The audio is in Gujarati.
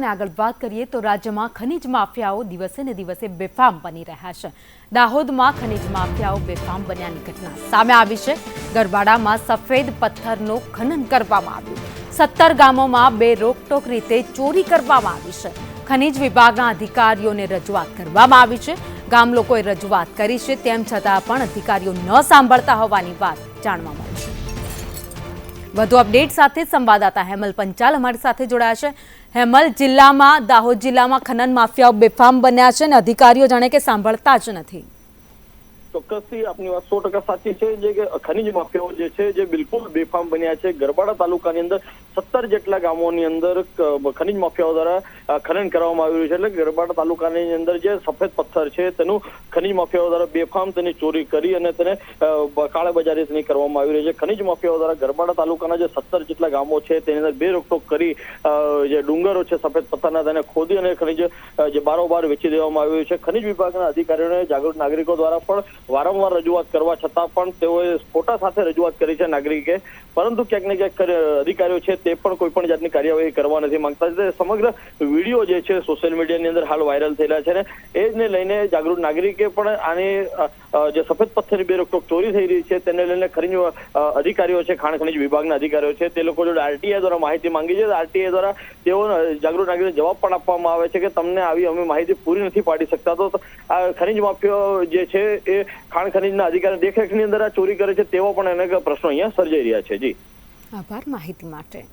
અને આગળ વાત કરીએ તો રાજ્યમાં ખનીજ માફિયાઓ દિવસે ને દિવસે બેફામ બની રહ્યા છે. દાહોદમાં ખનીજ માફિયાઓ બેફામ બન્યાની ઘટના સામે આવી છે. ગરબાડામાં સફેદ પથ્થરનું ખનન કરવામાં આવ્યું. સત્તર ગામોમાં બે રોકટોક રીતે ચોરી કરવામાં આવી છે. ખનીજ વિભાગના અધિકારીઓને રજૂઆત કરવામાં આવી છે. ગામ લોકોએ રજૂઆત કરી છે, તેમ છતાં પણ અધિકારીઓ ન સાંભળતા હોવાની વાત જાણવા મળી છે. વધુ અપડેટ સાથે સંવાદદાતા હેમલ પંચાલ અમારી સાથે જોડાયા છે. હેમલ, જિલ્લામાં, દાહોદ જિલ્લામાં ખનન માફિયાઓ બેફામ બન્યા છે અને અધિકારીઓ જાણે કે સાંભળતા જ નથી. ચોક્કસથી આપની વાત સો ટકા સાચી છે. જે કે ખનીજ માફિયાઓ જે છે, જે બિલકુલ બેફામ બન્યા છે. ગરબાડા તાલુકાની અંદર સત્તર જેટલા ગામોની અંદર ખનિજ માફિયાઓ દ્વારા ખનન કરવામાં આવી રહ્યું છે. એટલે ગરબાડા તાલુકાની અંદર જે સફેદ પથ્થર છે, તેનું ખનીજ માફિયાઓ દ્વારા બેફામ તેની ચોરી કરી અને તેને કાળે બજારી તેની કરવામાં આવી રહી છે. ખનીજ માફિયાઓ દ્વારા ગરબાડા તાલુકાના જે સત્તર જેટલા ગામો છે, તેની અંદર બે રોકટોક કરી જે ડુંગરો છે સફેદ પથ્થરના, તેને ખોદી અને ખનીજ જે બારોબાર વેચી દેવામાં આવ્યું છે. ખનીજ વિભાગના અધિકારીઓને જાગૃત નાગરિકો દ્વારા પણ વારંવાર રજૂઆત કરવા છતાં પણ તેઓએ ફોટા સાથે રજૂઆત કરી છે નાગરિકે. પરંતુ ક્યાંક ને ક્યાંક અધિકારીઓ છે તે પણ કોઈ પણ જાતની કાર્યવાહી કરવા નથી માંગતા. સમગ્ર વીડિયો જે છે સોશિયલ મીડિયાની અંદર હાલ વાયરલ થયેલા છે ને એ જ ને લઈને જાગૃત નાગરિકે પણ આની જે સફેદ પથ્થરની બે રોકટોક ચોરી થઈ રહી છે તેને લઈને ખનીજ અધિકારીઓ છે, ખાણ ખનીજ વિભાગના અધિકારીઓ છે, તે લોકો જોડે આરટીઆઈ દ્વારા માહિતી માંગી છે. આરટીઆઈ દ્વારા તેઓ જાગૃત નાગરિક જવાબ પણ આપવામાં આવે છે કે તમને આવી અમે માહિતી પૂરી નથી પાડી શકતા. તો આ ખનીજ માફિયો જે છે એ ખાણ ખનીજના અધિકારી દેખરેખની અંદર આ ચોરી કરે છે તેવો પણ એને પ્રશ્નો અહીંયા સર્જાઈ રહ્યા છે. જી. આભાર માહિતી માટે.